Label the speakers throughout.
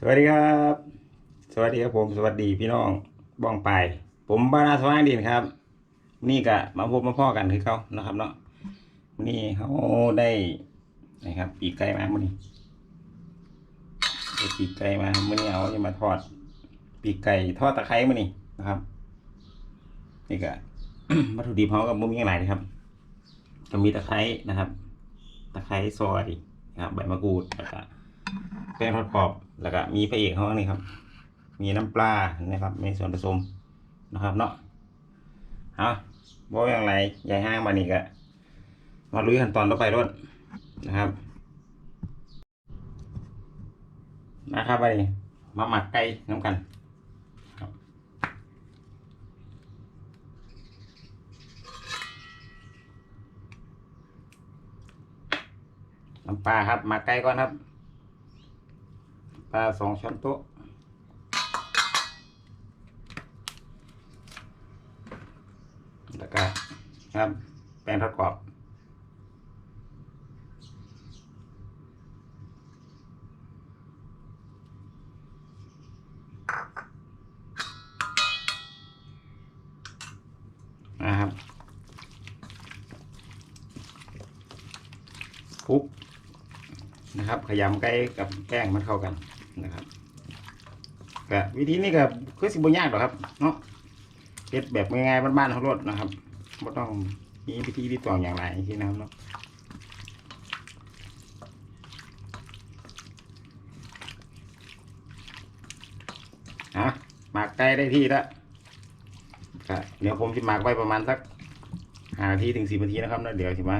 Speaker 1: สวัสดีครับ สวัสดีครับผม สวัสดีพี่น้องบ้องไป ผมบานาสว่างดินครับ นี่ก็มาพบมาพ่อกันคือเขานะครับเนาะนี่เขาได้นะครับ ปีกไก่มาเมื่อนี้ได้ปีกไก่มาเมื่อนี้เอาจะมาทอด ปีกไก่ทอดตะไคร้มื่อนี้นะครับ นี่ก็วัตถุดิบเขากับมุ้งยังไงนะครับก็มีตะไคร้นะครับ ตะไคร้ซอยนะครับใบมะกรูดแล้วก็ แป้งทอดกรอบแล้วก็มีพระเอกเขานี่ครับ มีน้ำปลานะครับมีส่วนผสมนะครับเนาะเอาบอกอย่างไรยายห้างมานี่ก็มาลุยขั้นตอนต่อไปรถนะครับนะครับไปมาหมักไก่น้ำกันน้ำปลาครับหมักไก่ก่อนครับาสองช้อนโต๊ะแล้วก็ครับแป้งทอดกรอบนะครับคลุกนะครับ ขยำไก่กับแป้งมันเข้ากัน ก็วิธีนี้ก็คือสิบยากหรอกครับ เนาะเฮ็ดแบบง่ายๆบ้านๆเขารถนะครับไม่ต้องมีพิธีพิธีตองอย่างไรที่นะครับเนาะฮะหมักไก่ได้ที่แล้วเดี๋ยวผมจะหมักไว้ประมาณสักห้านาทีถึงสิบนาทีนะครับแล้วเดี๋ยวสิมา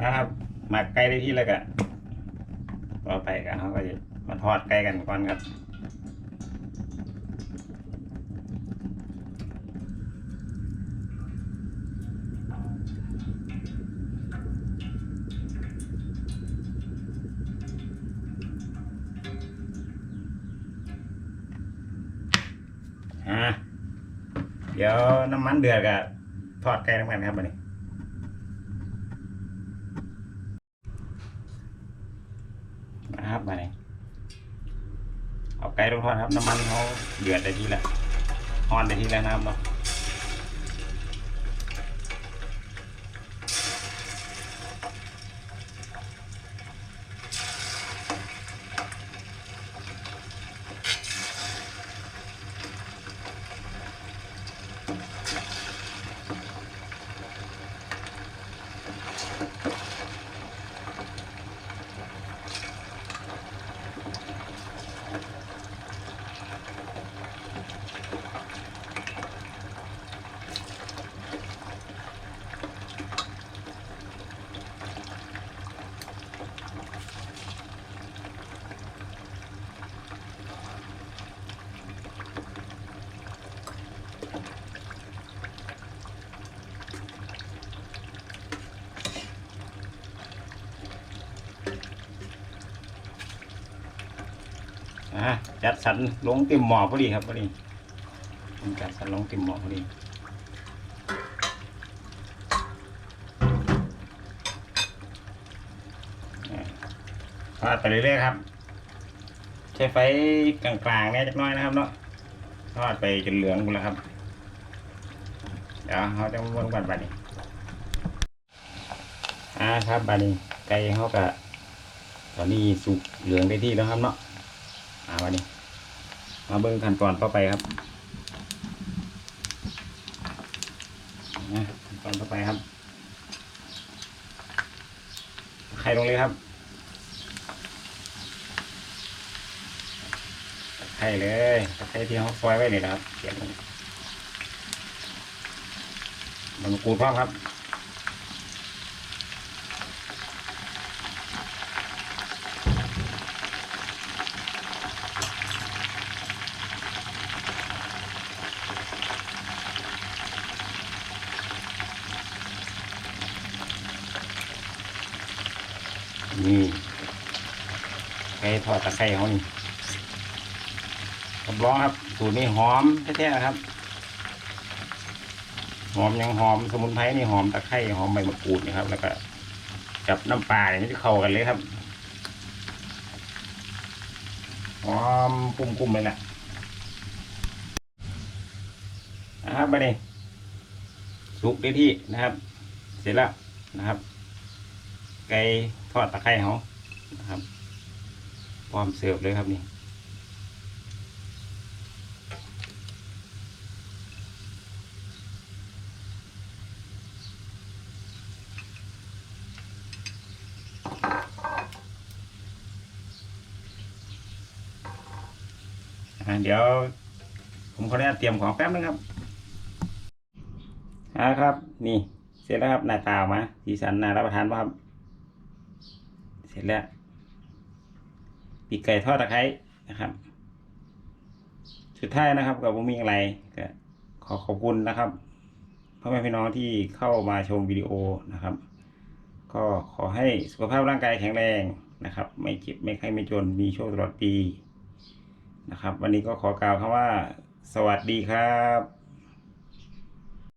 Speaker 1: นะครับหมักไก่ได้ที่แล้วก็ต่อไปก็เขาก็จะ มาทอดไก่กันก่อนครับเดี๋ยวน้ำมันเดือดกับทอดไก่น้ำกันครับวันนี้นะครับมาเนี่ย เอาไก่ลงทอดครับน้ำมันเขาเดือดได้ทีและอ่อนได้ทีและน้ำเนาะ อ่าจัดสรรลงเต็มหม้อพอดีครับพอดีจัดสรรลงเต็มหม้อพอดีทอดไปเรื่อยๆครับ ใช้ไฟกลางๆเนี่ยจักน้อยนะครับเนาะทอดไปจนเหลืองหมดแล้วครับ เดี๋ยวเขาจะวนกันบัดนี้อ่าครับบัดนี้ไก่เขากะตอนนี้สุกเหลืองได้ที่แล้วครับเนาะ อ่าบัดนี้มาเบิ่งขั้นตอนต่อไปครับนะขั้นตอนต่อไปครับไข่ลงเลยครับตะไคร้เลยตะไคร้ที่เขาซอยไว้นี่นะครับเขียนลงมันกูดพร้อมครับ นี่ไก่ทอดตะไคร้เขานี่รับรองครับสูตรนี้หอมแท้ๆครับ หอมยังหอมสมุนไพรนี่หอมตะไคร้หอมใบมะกรูดนะครับ แล้วก็กับน้ำปลาเนี่ยมันจะเข้ากันเลยครับหอมกุ้มๆเลยแหละนะครับไปเลยสุกได้ที่นะครับ เสร็จแล้วนะครับ ไก่ทอดตะไคร้เขานะครับพร้อมเสิร์ฟเลยครับนี่เดี๋ยวผมขออนุญาตเตรียมของแป๊บนึงครับอ่าครับ นี่ เสร็จแล้วครับหน้าตาออกมาสีสันน่ารับประทานป่ะครับ เสร็จแล้วปีกไก่ทอดตะไคร้นะครับ สุดท้ายนะครับกับผมมีอะไรก็ขอขอบคุณนะครับพ่อแม่พี่น้องที่เข้ามาชมวิดีโอนะครับ ก็ขอให้สุขภาพร่างกายแข็งแรงนะครับ ไม่เจ็บไม่ไข้ไม่จนมีโชคตลอดปีนะครับ วันนี้ก็ขอกล่าวคำว่า สวัสดีครับ